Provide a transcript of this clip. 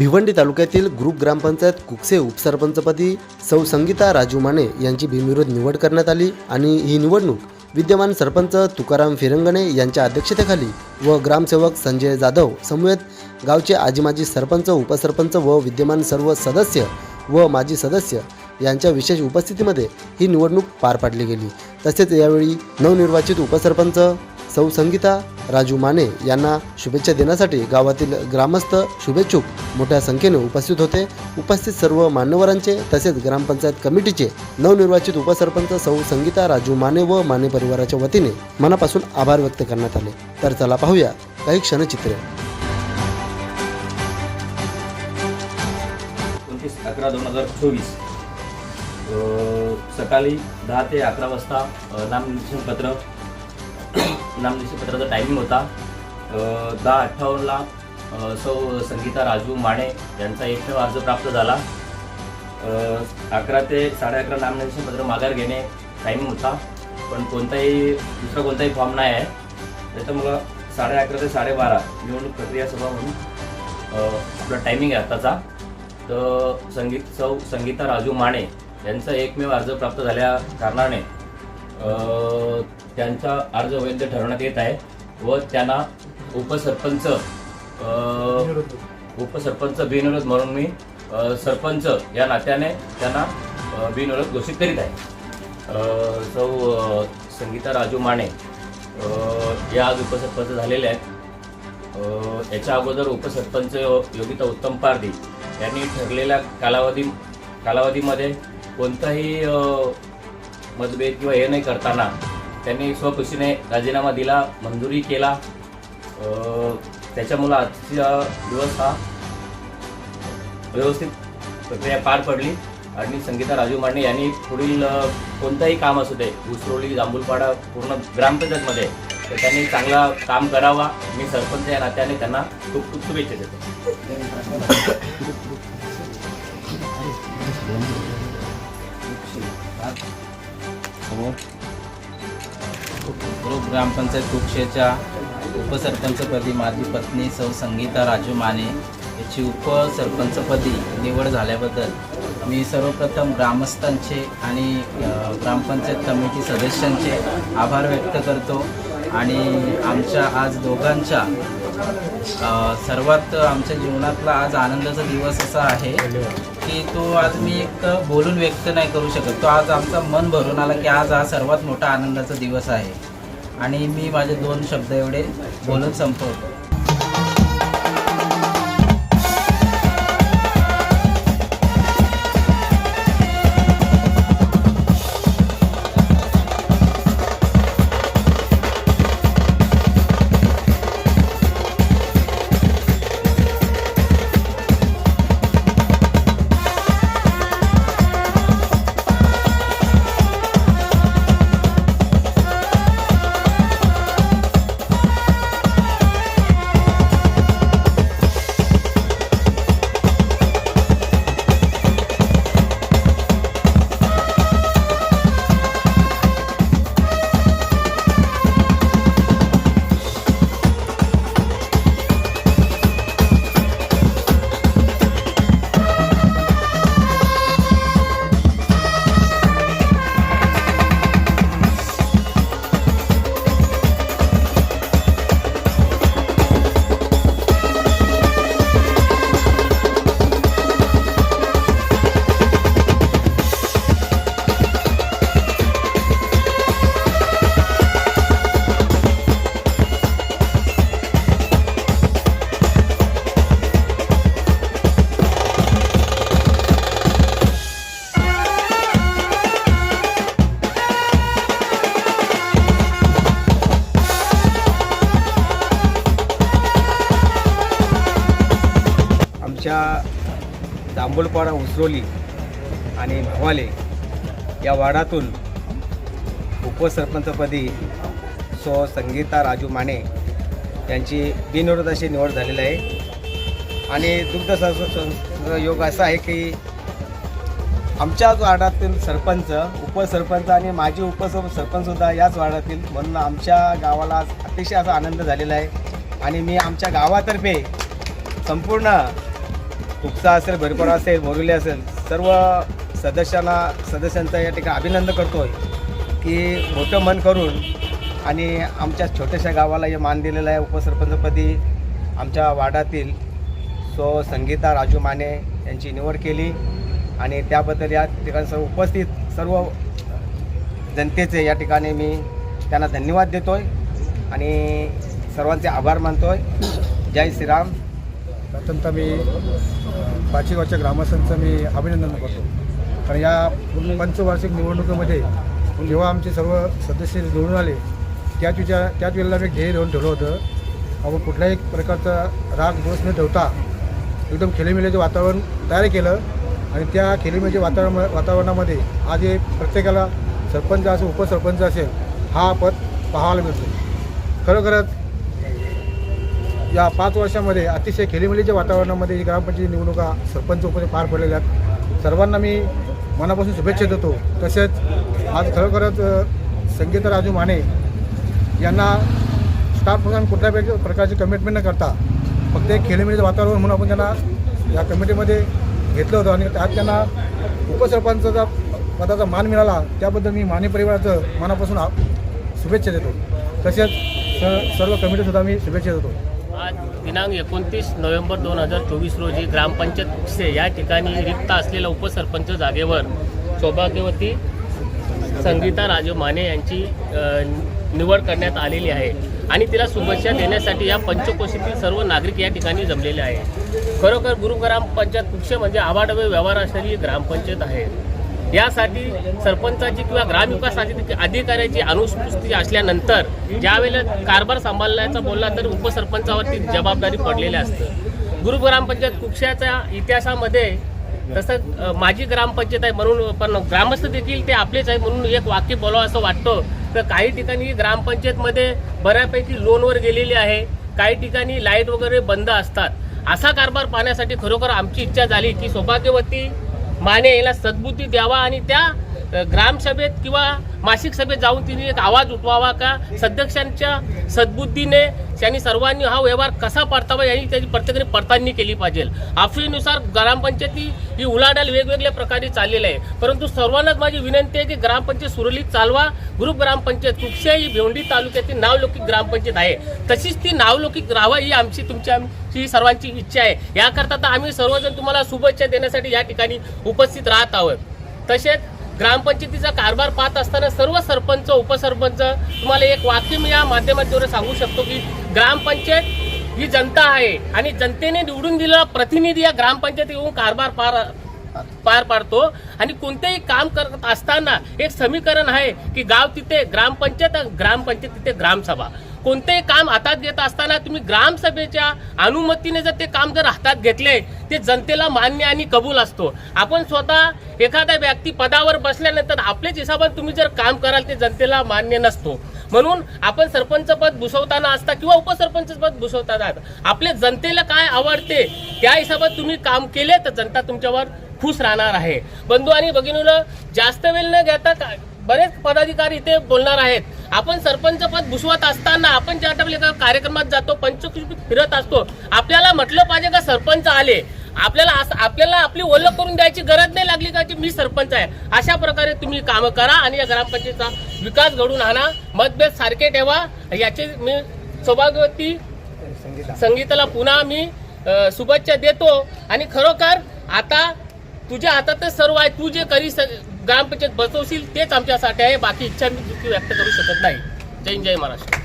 भिवंडी तालुक्यातील ग्रुप ग्रामपंचायत कुकसे उपसरपंचपदी सौ संगीता राजू माने यांची बिनविरोध निवड करण्यात आली आणि ही निवडणूक विद्यमान सरपंच तुकाराम फिरंगणे यांच्या अध्यक्षतेखाली व ग्रामसेवक संजय जाधव समवेत गावचे आजी माजी सरपंच उपसरपंच व विद्यमान सर्व सदस्य व माजी सदस्य यांच्या विशेष उपस्थितीमध्ये ही निवडणूक पार पाडली गेली. तसेच यावेळी नवनिर्वाचित उपसरपंच सौ संगीता राजू माने यांना शुभेच्छा देण्यासाठी गावातील ग्रामस्थ शुभेच्छुक मोठ्या संख्येने उपस्थित होते. उपस्थित सर्व मान्यवरांचे तसेच ग्रामपंचायत कमिटीचे नवनिर्वाचित उपसरपंच सौ संगीता राजू माने व माने परिवाराच्या वतीने मनापासून आभार व्यक्त करण्यात आले. तर चला पाहूया काही क्षणचित्रे. एकोणतीस अकरा दोन हजार चोवीस सकाळी दहा ते अकरा वाजता नामनिर्देशन पत्र नामनिर्देशन पत्राचा टायमिंग होता दहा अठ्ठावन्नला सौ संगीता राजू माने यांचा एकमेव अर्ज प्राप्त झाला. अकरा ते साडे अकरा नामनिर्देशन पत्र माघार घेणे टायमिंग होता. पण कोणताही दुसरा कोणताही फॉर्म नाही आहे. त्याच्यामुळं साडे अकरा ते साडेबारा निवडणूक प्रक्रिया सभा म्हणून आपला टायमिंग आहे आत्ताचा तर संगीत सौ संगीता राजू माने यांचा एकमेव अर्ज प्राप्त झाल्या कारणाने त्यांचा अर्ज वैध ठरवण्यात येत आहे व त्यांना उपसरपंच उपसरपंच बिनविरोध म्हणून मी सरपंच या नात्याने त्यांना बिनविरोध घोषित करीत आहे. सौ संगीता राजू माने या आज उपसरपंच झालेल्या आहेत. याच्या अगोदर उपसरपंच योगिता उत्तम पारदी यांनी ठरलेल्या कालावधी कालावधीमध्ये कोणताही मतभेद किंवा हे नाही करताना त्यांनी स्वखुशीने राजीनामा दिला मंजुरी केला अ, त्याच्यामुळं आजचा दिवस हा व्यवस्थित प्रक्रिया पार पडली आणि संगीता राजू मांडे यांनी पुढील कोणताही काम असू दे उसरोळी जांभूलपाडा पूर्ण ग्रामपंचायतमध्ये तर त्यांनी चांगला काम करावा मी सरपंच या नात्याने त्यांना खूप खूप शुभेच्छा देतो ग्रुप ग्रामपंचायत कुक्षेच्या उपसरपंचपदी माझी पत्नी सौ संगीता राजू माने याची उपसरपंचपदी निवड झाल्याबद्दल मी सर्वप्रथम ग्रामस्थांचे आणि ग्रामपंचायत कमिटी सदस्यांचे आभार व्यक्त करतो आणि आमच्या आज दोघांच्या सर्वात आमच्या जीवनातला आज आनंदाचा दिवस असा आहे. की तो आज मी एक बोलून व्यक्त नाही करू शकत. तो आज आमचा मन भरून आला की आज हा सर्वात मोठा आनंदाचा दिवस आहे. आणि मी माझे दोन शब्द एवढे बोलून संपवतो. आंबोलपाडा उसरोली आणि भवाले या वाडातून उपसरपंचपदी सो संगीता राजू माने यांची बिनविरोध अशी निवड झालेली आहे. आणि दुग्ध योग असा आहे की आमच्याच वार्डातील सरपंच उपसरपंच आणि माजी उपसरपंचसुद्धा याच वार्डातील म्हणून आमच्या गावाला आज अतिशय असा आनंद झालेला आहे. आणि मी आमच्या गावातर्फे संपूर्ण कुपसा असेल भरपरा असेल मोरुले असेल सर्व सदस्यांना सदस्यांचं या ठिकाणी अभिनंदन करतो आहे की मोठं मन करून आणि आमच्या छोट्याशा गावाला हे मान दिलेलं आहे उपसरपंचपदी आमच्या वार्डातील सो संगीता राजू माने यांची निवड केली आणि त्याबद्दल या ठिकाणी सर्व उपस्थित सर्व जनतेचे या ठिकाणी मी त्यांना धन्यवाद देतो आहे आणि सर्वांचे आभार मानतो आहे जय श्रीराम. प्रथमतः मी पाचीगावच्या ग्रामस्थांचं मी अभिनंदन करतो. कारण या पंचवार्षिक निवडणुकीमध्ये जेव्हा आमचे सर्व सदस्य निवडून आले त्याच विचार त्याच वेळेला मी ध्येय देऊन ठेवलं होतं. आपण कुठल्याही प्रकारचा राग दोष न ठेवता एकदम खेळीमेळीचं वातावरण तयार केलं आणि त्या खेळीमेळीच्या वातावरण वातावरणामध्ये आज हे प्रत्येकाला सरपंच असेल उपसरपंच असेल हा पद पाहायला मिळतो. खरोखरच या पाच वर्षामध्ये अतिशय खेलीमिलीच्या वातावरणामध्ये ही ग्रामपंचायत निवडणुका सरपंच उपरे पार पडलेल्या आहेत. सर्वांना मी मनापासून शुभेच्छा देतो. तसेच आज खरोखरच संगीता राजू माने यांना स्टाफ म्हणून कुठल्याही प्रकारची कमिटमेंट न करता फक्त एक खेळीमेळीचं वातावरण म्हणून आपण त्यांना या कमिटीमध्ये घेतलं होतं. आणि त्यात त्यांना उपसरपंचाचा पदाचा मान मिळाला त्याबद्दल मी माने परिवाराचं मनापासून शुभेच्छा देतो. तसेच स सर्व कमिटीसुद्धा मी शुभेच्छा देतो. आज दिनांक एकोणतीस नोव्हेंबर दोन हजार चोवीस रोजी ग्रामपंचायत कुक्षे या ठिकाणी रिक्त असलेल्या उपसरपंच जागेवर सौभाग्यवती संगीता राजू माने यांची निवड करण्यात आलेली आहे. आणि तिला शुभेच्छा देण्यासाठी या पंचकोशीतील सर्व नागरिक या ठिकाणी जमलेले आहे. खरोखर गुरुग्राम पंचायत कुक्षे म्हणजे आवाडवे व्यवहार असलेली ग्रामपंचायत आहे. यासाठी सरपंचाची किंवा ग्रामविकास अधिकाऱ्याची अनुपस्थिती असल्यानंतर ज्यावेळेला कारभार सांभाळण्याचा बोलला तर उपसरपंचावरती जबाबदारी पडलेली असतं. गुरु ग्रामपंचायत कुक्षाच्या इतिहासामध्ये तसं माझी ग्रामपंचायत आहे म्हणून पण ग्रामस्थ देखील ते आपलेच आहे म्हणून एक वाक्य बोलावं असं वाटतं. तर काही ठिकाणी ग्रामपंचायतमध्ये बऱ्यापैकी लोनवर गेलेली आहे. काही ठिकाणी लाइट वगैरे बंद असतात. असा कारभार पाहण्यासाठी खरोखर आमची इच्छा झाली की सौभाग्यवती माने याला सद्बुद्धी द्यावा आणि त्या ग्रामसभेत किंवा मासिक सभेत जाऊन तिने एक आवाज उठवावा का? सदस्यांच्या सद्बुद्धीने त्यांनी सर्वांनी हा व्यवहार कसा परतावा यांनी त्याची प्रत्येकाने पडताळणी केली पाहिजे. अफवेनुसार ग्रामपंचायती ही उलाढाल वेगवेगळ्या प्रकारे चाललेली आहे. परंतु सर्वांनाच माझी विनंती आहे की ग्रामपंचायत सुरळीत चालवा. ग्रुप ग्रामपंचायत कुक्षे ही भेवंडी तालुक्यातील नावलौकिक ग्रामपंचायत आहे. तशीच ती नावलौकिक राहावा ही आमची तुमची आमची सर्वांची इच्छा आहे. याकरता तर आम्ही सर्वजण तुम्हाला शुभेच्छा देण्यासाठी या ठिकाणी उपस्थित राहत आहोत. तसेच ग्रामपंचायतीचा कारभार पाहत असताना सर्व सरपंच उपसरपंच तुम्हाला एक वाक्य मी या माध्यमाद्वारे सांगू शकतो की ग्रामपंचायत ही जनता आहे आणि जनतेने निवडून दिलेला प्रतिनिधी या ग्रामपंचायत येऊन कारभार पार पार पाडतो. आणि कोणतेही काम करत असताना एक समीकरण आहे की गाव तिथे ग्रामपंचायत ग्रामपंचायत तिथे ग्रामसभा. कोणतेही काम हातात घेत असताना तुम्ही ग्रामसभेच्या अनुमतीने जर ते काम जर हातात घेतले ते जनतेला मान्य आणि कबूल असतो. आपण स्वतः एखादा व्यक्ती पदावर बसल्यानंतर आपल्याच हिसाबात तुम्ही जर काम कराल ते जनतेला मान्य नसतो. म्हणून आपण सरपंच पद भूषवताना असता किंवा उपसरपंच पद भूषवताना आपल्या जनतेला काय आवडते त्या हिशोबात तुम्ही काम केले तर जनता तुमच्यावर खुश राहणार आहे. बंधू आणि भगिनीनं जास्त वेळ न घेता का- बरेच पदाधिकारी इथे बोलणार आहेत. आपण सरपंच पद भुसवत असताना आपण ज्या टाइमला कार्यक्रमात जातो पंचकृषीत फिरत असतो आपल्याला म्हटलं पाहिजे का सरपंच आले? आपल्याला असं आपल्याला आपली ओळख करून द्यायची गरज नाही लागली का की मी सरपंच आहे? अशा प्रकारे तुम्ही कामं करा आणि या ग्रामपंचायतीचा विकास घडून आणा मतभेद सारखे ठेवा. याचे मी सौभाग्यवती संगीताला पुन्हा मी शुभेच्छा देतो. आणि खरोखर आता तुझ्या हातातच सर्व आहे. तू जे करी ग्रामपंचायत बसवशील तेच आमच्यासाठी आहे. बाकी इच्छा मी दुःखी व्यक्त करू शकत नाही. जय जय महाराष्ट्र.